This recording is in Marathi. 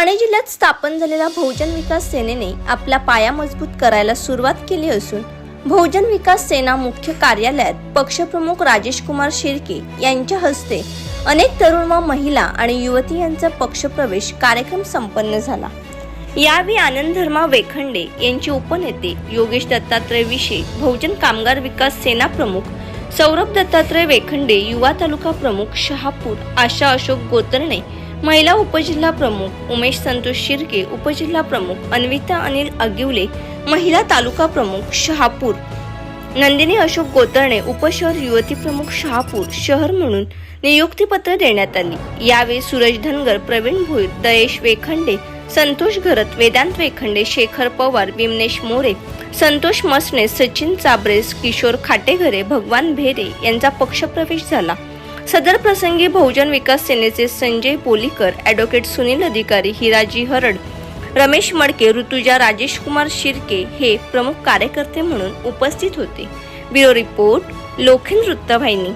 ठाणे जिल्ह्यात स्थापन झालेल्या बहुजन विकास सेनेने आपला पाया मजबूत करायला सुरुवात केली असून बहुजन विकास सेना मुख्य कार्यालयात पक्षप्रमुख राजेश कुमार शिर्के यांच्या हस्ते अनेक तरुण व महिला आणि युवती यांचा पक्षप्रवेश कार्यक्रम संपन्न झाला. यावेळी आनंद धर्मा वेखंडे यांचे उपनेते योगेश दत्तात्रय विशे बहुजन कामगार विकास सेना प्रमुख सौरभ दत्तात्रय वेखंडे युवा तालुका प्रमुख शहापूर आशा अशोक गोतरणे महिला उपजिल्हा प्रमुख उमेश संतोष शिर्के उपजिल्हा प्रमुख अन्विता अनिल अगिवले महिला तालुका प्रमुख शहापूर नंदिनी अशोक गोतरणे उपशहर युवती प्रमुख शहापूर शहर म्हणून नियुक्तीपत्र देण्यात आली. यावेळी सूरज धनगर प्रवीण भोईर दयेश वेखंडे संतोष घरत वेदांत वेखंडे शेखर पवार विमनेश मोरे संतोष मसणे सचिन चाबरेस किशोर खाटेघरे भगवान भेरे यांचा पक्षप्रवेश झाला. सदर प्रसंगी बहुजन विकास सेनेचे संजय पोलीकर ॲडव्होकेट सुनील अधिकारी हिराजी हरड रमेश मडके ऋतुजा राजेश कुमार शिर्के हे प्रमुख कार्यकर्ते म्हणून उपस्थित होते. ब्युरो रिपोर्ट लोखिन वृत्तवाहिनी.